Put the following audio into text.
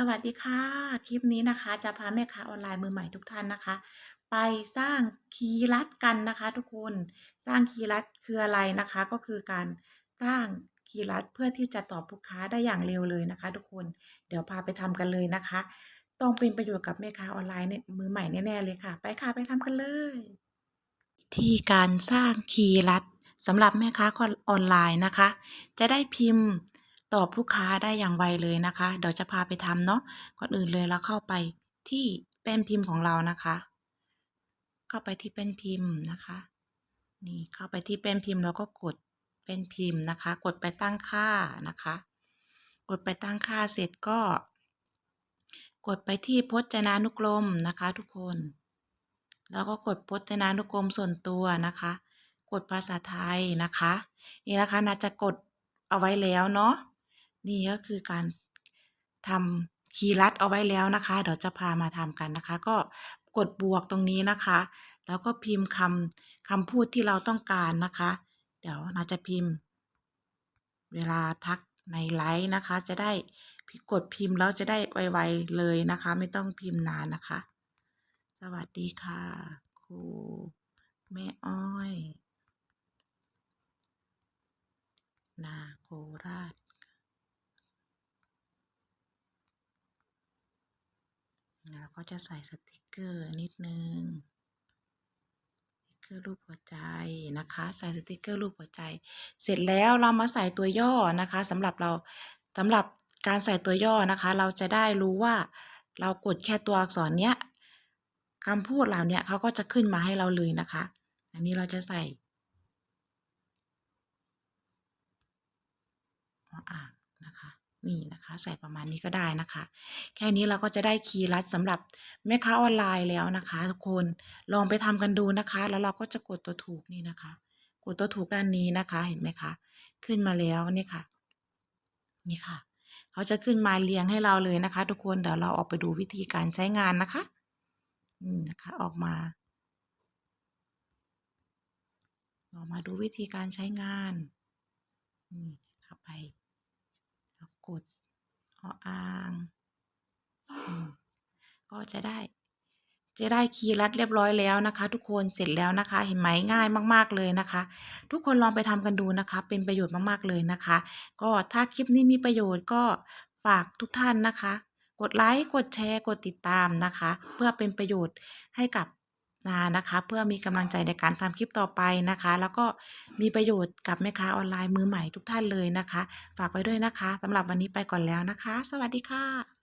สวัสดีค่ะ คลิปนี้นะคะ จะพาแม่ค้าออนไลน์มือใหม่ทุกท่านนะคะ ไปสร้างคีย์ลัดกันนะคะ ทุกคนสร้างคีย์ลัดคืออะไรนะคะ ก็คือการสร้างคีย์ลัดเพื่อที่จะตอบลูกค้าได้อย่างเร็วเลยนะคะ ทุกคนเดี๋ยวพาไปทำกันเลยนะคะ ต้องเป็นประโยชน์กับแม่ค้าออนไลน์เนี่ยมือใหม่แน่ๆเลยค่ะ ไปค่ะไปทำกันเลยที่การสร้างคีย์ลัดสำหรับแม่ค้าออนไลน์นะคะ จะได้พิมพ์ ตอบลูกค้าได้อย่างไวเลยนะคะ เดี๋ยวจะพาไปทำเนาะก่อนอื่นเลยเราเข้าไปที่แป้นพิมพ์ของเรานะคะ เข้าไปที่แป้นพิมพ์นะคะ นี่เข้าไปที่แป้นพิมพ์แล้วก็กดแป้นพิมพ์นะคะ กดไปตั้งค่านะคะ กดไปตั้งค่าเสร็จก็ กดไปที่พจนานุกรมนะคะ ทุกคน แล้วก็กดพจนานุกรมส่วนตัวนะคะ กดภาษาไทยนะคะ นี่นะคะน่าจะกดเอาไว้แล้วเนาะ นี่ก็คือการทำคีย์ลัดเอาไว้แล้วนะคะ เดี๋ยวจะพามาทำกันนะคะ ก็กดบวกตรงนี้นะคะ แล้วก็พิมพ์คำคำพูดที่เราต้องการนะคะ เดี๋ยวน่าจะพิมพ์ เวลาทักในไลฟ์นะคะ จะได้กดพิมพ์แล้วจะได้ไวๆเลยนะคะ ไม่ต้องพิมพ์นานนะคะ สวัสดีค่ะครูแม่อ้อย นาโคราช แล้วก็จะใส่สติกเกอร์นิดนึงสติกเกอร์รูปหัวใจนะคะ ใส่สติกเกอร์รูปหัวใจ เสร็จแล้วเรามาใส่ตัวย่อนะคะสำหรับเราสำหรับการใส่ตัวย่อนะคะ เราจะได้รู้ว่าเรากดแค่ตัวอักษรเนี้ยคำพูดเหล่านี้เขาก็จะขึ้นมาให้เราเลยนะคะ อันนี้เราจะใส่อ่างนะคะ นี่นะคะใส่ประมาณนี้ก็ได้นะคะ แค่นี้เราก็จะได้คีย์ลัดสำหรับแม่ค้าออนไลน์แล้วนะคะทุกคนลองไปทำกันดูนะคะ แล้วเราก็จะกดตัวถูกนี่นะคะ กดตัวถูกด้านนี้นะคะเห็นไหมคะขึ้นมาแล้วนี่ค่ะ นี่ค่ะ เขาจะขึ้นมาเรียงให้เราเลยนะคะ ทุกคนเดี๋ยวเราออกไปดูวิธีการใช้งานนะคะอืมนะคะ ออกมาออกมาดูวิธีการใช้งานนี่เข้าไป กดออ่างก็จะได้ จะได้คีย์ลัดเรียบร้อยแล้วนะคะ ทุกคนเสร็จแล้วนะคะ เห็นไหมง่ายมาก ๆเลยนะคะ ทุกคนลองไปทำกันดูนะคะ เป็นประโยชน์มากๆเลยนะคะ ก็ถ้าคลิปนี้มีประโยชน์ก็ฝากทุกท่านนะคะ กดไลค์กดแชร์กดติดตามนะคะ เพื่อเป็นประโยชน์ให้กับ นานะคะ เพื่อมีกำลังใจในการทำคลิปต่อไปนะคะ แล้วก็มีประโยชน์กับแม่ค้าออนไลน์มือใหม่ทุกท่านเลยนะคะ ฝากไว้ด้วยนะคะสำหรับวันนี้ไปก่อนแล้วนะคะ สวัสดีค่ะ